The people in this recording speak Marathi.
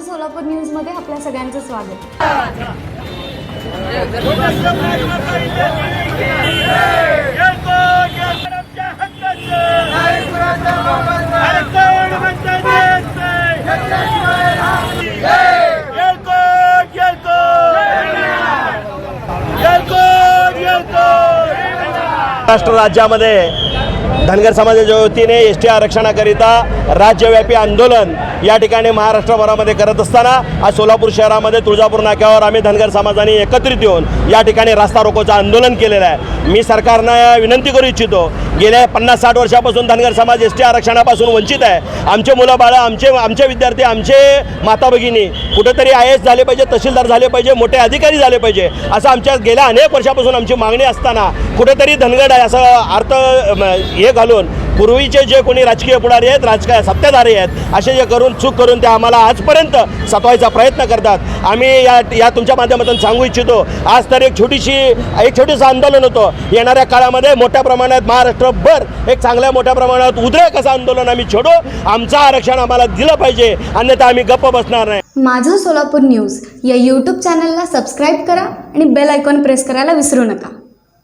सोलापूर न्यूजमध्ये आपल्या सगळ्यांचं स्वागत. महाराष्ट्र राज्यामध्ये धनगर समाजाच्या वतीने एस टी आरक्षणाकरिता राज्यव्यापी आंदोलन या ठिकाणी महाराष्ट्रभरामध्ये करत असताना आज सोलापूर शहरामध्ये तुळजापूर नाक्यावर आम्ही धनगर समाजाने एकत्रित येऊन या ठिकाणी रास्ता रोकोचं आंदोलन केलेलं आहे. मी सरकारनं विनंती करू इच्छितो गेल्या पन्नास साठ वर्षापासून धनगर समाज एस टी आरक्षणापासून वंचित आहे. आमचे मुलं बाळं आमचे आमचे विद्यार्थी आमचे माता भगिनी कुठेतरी आय एस झाले पाहिजे तहसीलदार झाले पाहिजे मोठे अधिकारी झाले पाहिजे असं आमच्या गेल्या अनेक वर्षापासून आमची मागणी असताना कुठेतरी धनगड आहे असं अर्थ हे घालून पूर्वीचे जे कोणी राजकीय पुढारी आहेत राजकीय सत्ताधारी आहेत असे जे करून चूक करून ते आम्हाला आजपर्यंत सतवायचा प्रयत्न करतात. आम्ही या या तुमच्या माध्यमातून सांगू इच्छितो आज तर एक छोटीशी एक छोटीसं आंदोलन होतं. येणाऱ्या काळामध्ये मोठ्या प्रमाणात महाराष्ट्रभर एक चांगल्या मोठ्या प्रमाणात उद्रेक असं आंदोलन आम्ही छोडू. आमचं आरक्षण आम्हाला दिलं पाहिजे अन्यथा आम्ही गप्प बसणार नाही. माझं सोलापूर न्यूज या यूट्यूब चॅनलला सबस्क्राईब करा आणि बेल आयकॉन प्रेस करायला विसरू नका.